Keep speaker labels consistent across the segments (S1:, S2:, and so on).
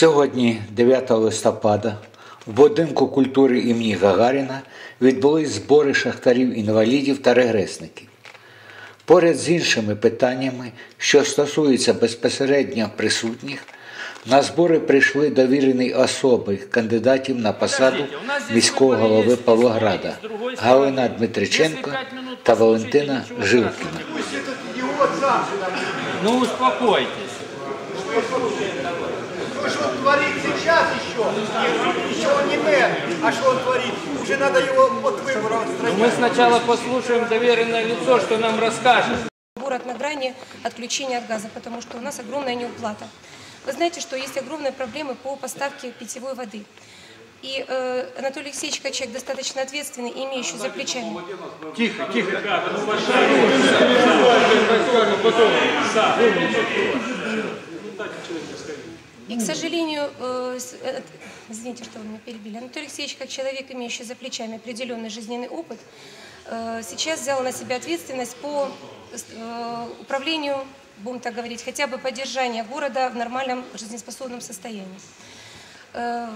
S1: Сьогодні, 9 листопада, в будинку культури імені Гагаріна відбулись збори шахтарів-інвалідів та регресників. Поряд з іншими питаннями, що стосуються безпосередньо присутніх, на збори прийшли довірені особи кандидатів на посаду міського голови Павлограда Галина Дмитриченко та Валентина Жилкіна.
S2: Ну успокойтесь.
S3: Что он творит сейчас еще? Еще он не мэр. А что он творит? Уже надо его от выборов
S2: Ну,
S3: отстранить.
S2: Мы сначала послушаем доверенное лицо, что нам расскажет.
S4: Город на грани отключения от газа, потому что у нас огромная неуплата. Вы знаете, что есть огромные проблемы по поставке питьевой воды. И э, Анатолий Алексеевич, как человек достаточно ответственный и имеющий за плечами И, к сожалению, э, э, извините, что вы меня перебили, Анатолий Алексеевич, как человек, имеющий за плечами определенный жизненный опыт, э, сейчас взял на себя ответственность по э, управлению, будем так говорить, хотя бы поддержания города в нормальном жизнеспособном состоянии. Э,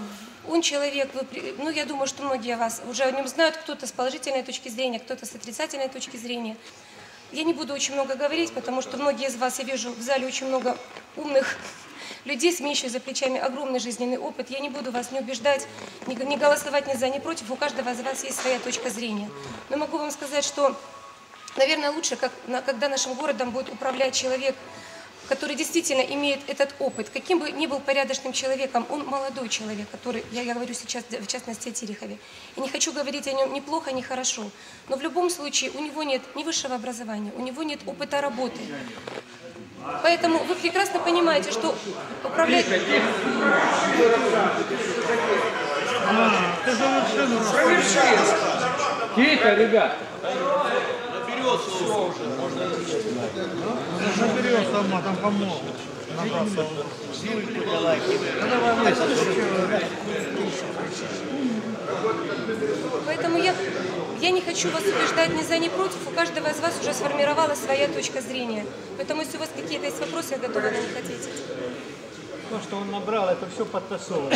S4: Он человек, ну я думаю, что многие вас уже о нем знают, кто-то с положительной точки зрения, кто-то с отрицательной точки зрения. Я не буду очень много говорить, потому что многие из вас, я вижу в зале очень много умных людей, с имеющих за плечами огромный жизненный опыт. Я не буду вас не убеждать, не, голосовать ни за, ни против. У каждого из вас есть своя точка зрения. Но могу вам сказать, что, наверное, лучше, как, когда нашим городом будет управлять человек, который действительно имеет этот опыт, каким бы ни был порядочным человеком, он молодой человек, который, я, я говорю сейчас в частности о Терехове, и не хочу говорить о нем ни плохо, ни хорошо, но в любом случае у него нет ни высшего образования, у него нет опыта работы. Поэтому вы прекрасно понимаете, что управлять...
S2: Тихо, ребят.
S5: Заберет сама, там помог.
S4: Поэтому я, я не хочу вас убеждать ни за, ни против. У каждого из вас уже сформировалась своя точка зрения. Поэтому если у вас какие-то есть вопросы, я готова на них ответить.
S5: То, что он набрал, это все подтасовано.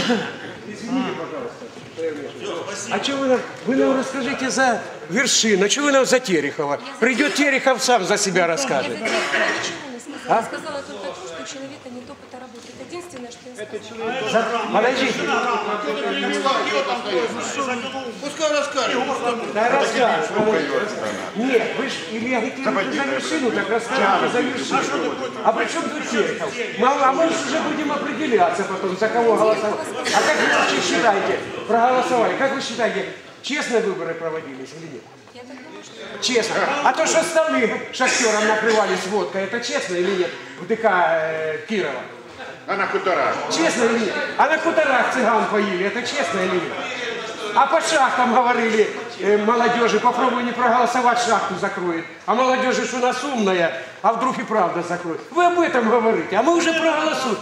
S6: А что вы нам, вы нам расскажите за Вершина, что вы нам за Терехова? Придет Терехов сам за себя
S4: Я
S6: расскажет.
S4: за Терехова ничего не сказала. Я сказала только человека нет опыта работы. Это единственное, что я сказала.
S6: Подождите.
S3: Пускай расскажет.
S6: Да расскажет. Нет, вы же или агитируете за Вершину, так расскажите за Вершину. А при чем тут? Мы, а мы уже будем определяться потом, за кого голосовать. А как вы вообще считаете, проголосовали, как вы считаете, честные выборы проводились или нет?
S4: Я так думаю.
S6: Честно. А то, что столы шахтерам накрывались водкой, это честно или нет? В ДК э, Кирова.
S7: А на хуторах?
S6: Честно или нет? А на хуторах цыган поили, это честно или нет? А по шахтам говорили э, молодежи, попробуй не проголосовать, шахту закроет. А молодежи, что у нас умная, а вдруг и правда закроет. Вы об этом говорите, а мы уже проголосуем.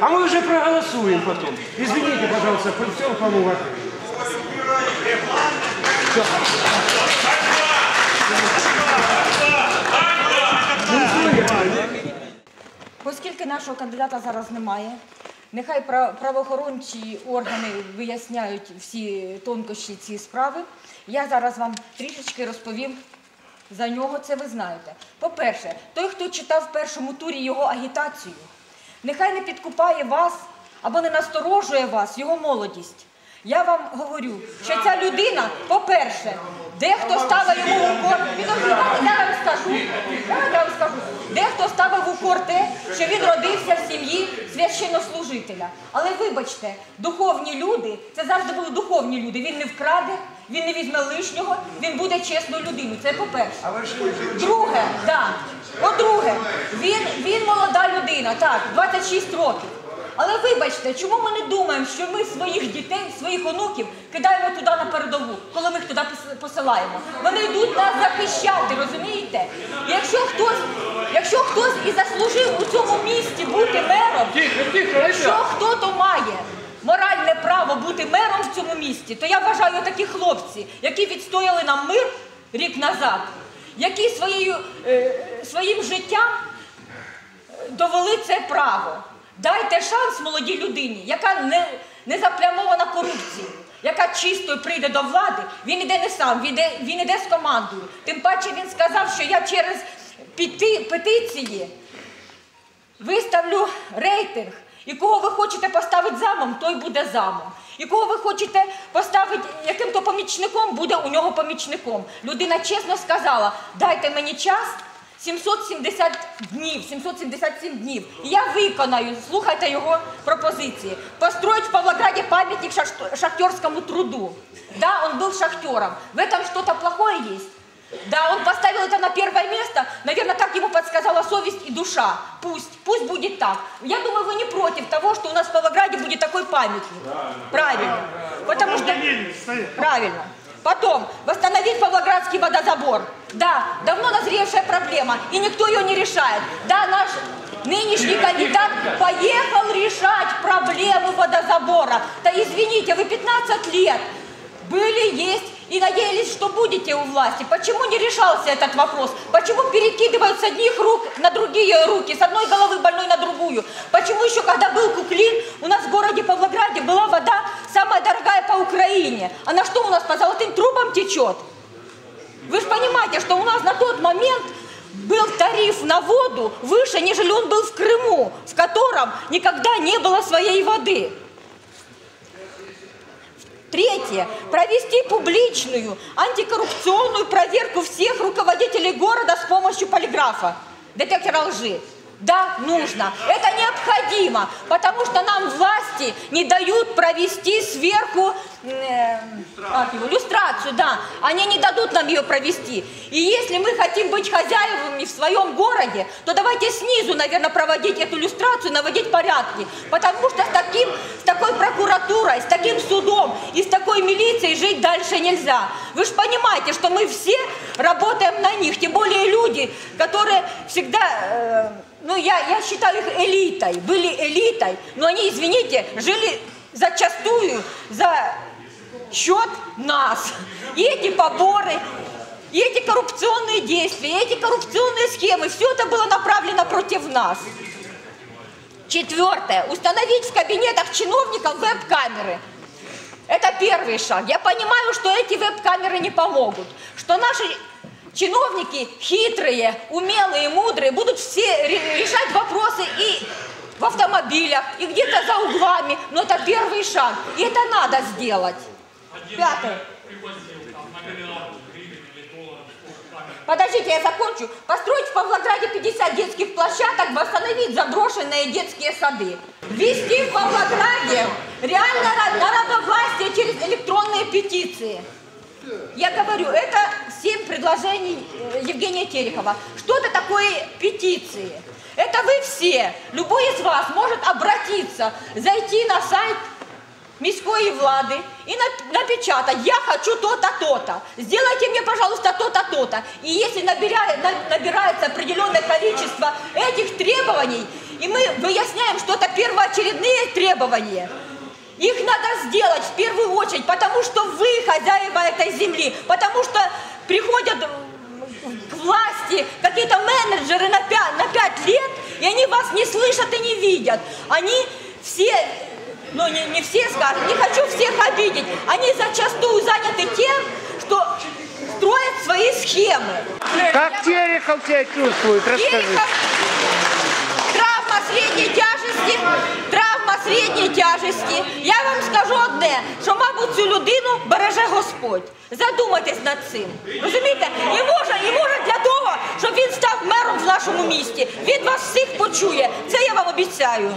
S6: А мы уже проголосуем потом. Извините, пожалуйста, всем кому уважении.
S8: Оскільки нашого кандидата зараз немає, нехай пра- правоохорончі органи виясняють всі тонкощі цієї справи. Я зараз вам трішечки розповім за нього, це ви знаєте. По-перше, той, хто читав в першому турі його агітацію, нехай не підкупає вас або не насторожує вас його молодість. Я вам говорю, що ця людина, по-перше, дехто ставив йому в укор. Я вам скажу. Я вам скажу. Дехто ставив укор те, що він родився в сім'ї священнослужителя. Але вибачте, духовні люди, це завжди були духовні люди. Він не вкраде, він не візьме лишнього, він буде чесною людиною. Це по-перше. Друге, да. По-друге, він молода людина, так, 26 років. Але вибачте, чому ми не думаємо, що ми своїх дітей, своїх онуків кидаємо туди на передову, коли ми їх туди посилаємо? Вони йдуть нас захищати, розумієте? І якщо хтось, якщо хтось і заслужив у цьому місті бути мером, якщо хто то має моральне право бути мером в цьому місті, то я вважаю такі хлопці, які відстояли нам мир рік назад, які своєю, е, своїм життям довели це право. Дайте шанс молодій людині, яка не, не заплямована корупцією, яка чисто прийде до влади. Він іде не сам, він іде, він іде з командою. Тим паче він сказав, що я через пети, петиції виставлю рейтинг. І кого ви хочете поставити замом, той буде замом. І кого ви хочете поставити яким-то помічником, буде у нього помічником. Людина чесно сказала, дайте мені час 770 днів, 777 днів. І я виконаю, слухайте його пропозиції. Построить в Павлограде памятник шахт- шахтерскому труду. Да, он был шахтером. В этом что-то плохое есть? Да, он поставил это на первое место. Наверное, так ему подсказала совесть и душа. Пусть, пусть будет так. Я думаю, вы не против того, что у нас в Павлограде будет такой памятник. Правильно. Потому что... Правильно. Потом, восстановить Павлоградский водозабор. Да, давно назревшая проблема, и никто ее не решает. Да, наш нынешний кандидат поехал решать проблему водозабора. Да извините, вы 15 лет были, есть и надеялись, что будете у власти. Почему не решался этот вопрос? Почему перекидывают с одних рук на другие руки, с одной головы больной на другую? Почему еще, когда был Куклин, у нас в городе Павлограде была вода самая дорогая по Украине? Она что у нас по золотым трубам течет? Вы же понимаете, что у нас на тот момент был тариф на воду выше, нежели он был в Крыму, в котором никогда не было своей воды. Третье. Провести публичную антикоррупционную проверку всех руководителей города с помощью полиграфа, детектора лжи. Да, нужно. Это необходимо, потому что нам власти не дают провести сверху э, как его, люстрацию, да. Они не дадут нам ее провести. И если мы хотим быть хозяевами в своем городе, то давайте снизу, наверное, проводить эту люстрацию, наводить порядки. Потому что с, таким, с такой прокуратурой, с таким судом и с такой милицией жить дальше нельзя. Вы же понимаете, что мы все работаем на них, тем более люди, которые всегда... э, ну, я, я считаю их элитой, были элитой, но они, извините, жили зачастую за счет нас. И эти поборы, и эти коррупционные действия, и эти коррупционные схемы, все это было направлено против нас. Четвертое. Установить в кабинетах чиновников веб-камеры. Это первый шаг. Я понимаю, что эти веб-камеры не помогут, что наши чиновники хитрые, умелые, мудрые будут все ре- решать вопросы и в автомобилях, и где-то за углами. Но это первый шаг. И это надо сделать. Пятое. Подождите, я закончу. Построить в Павлограде 50 детских площадок, восстановить заброшенные детские сады. Ввести в Павлограде реально народовластие через электронные петиции. Я говорю, это семь предложений э, Евгения Терехова. Что это такое петиции? Это вы все, любой из вас может обратиться, зайти на сайт міської влади и на- напечатать, я хочу то-то, то-то, сделайте мне, пожалуйста, то-то, то-то. И если набирается определенное количество этих требований, и мы выясняем, что это первоочередные требования, их надо сделать в первую очередь, потому что вы хозяева этой земли, потому что приходят к власти какие-то менеджеры на пять, на пять лет, и они вас не слышат и не видят. Они все, ну не, не все, скажем, не хочу всех обидеть, они зачастую заняты тем, что строят свои схемы.
S7: Как Терехов себя чувствует? Расскажи.
S8: Терехов, травма средней тяжесті, травма тяжесті. Я вам скажу одне, що, мабуть, цю людину береже Господь. Задумайтесь над цим. Розумієте? І може, і може для того, щоб він став мером в нашому місті. Він вас всіх почує. Це я вам обіцяю.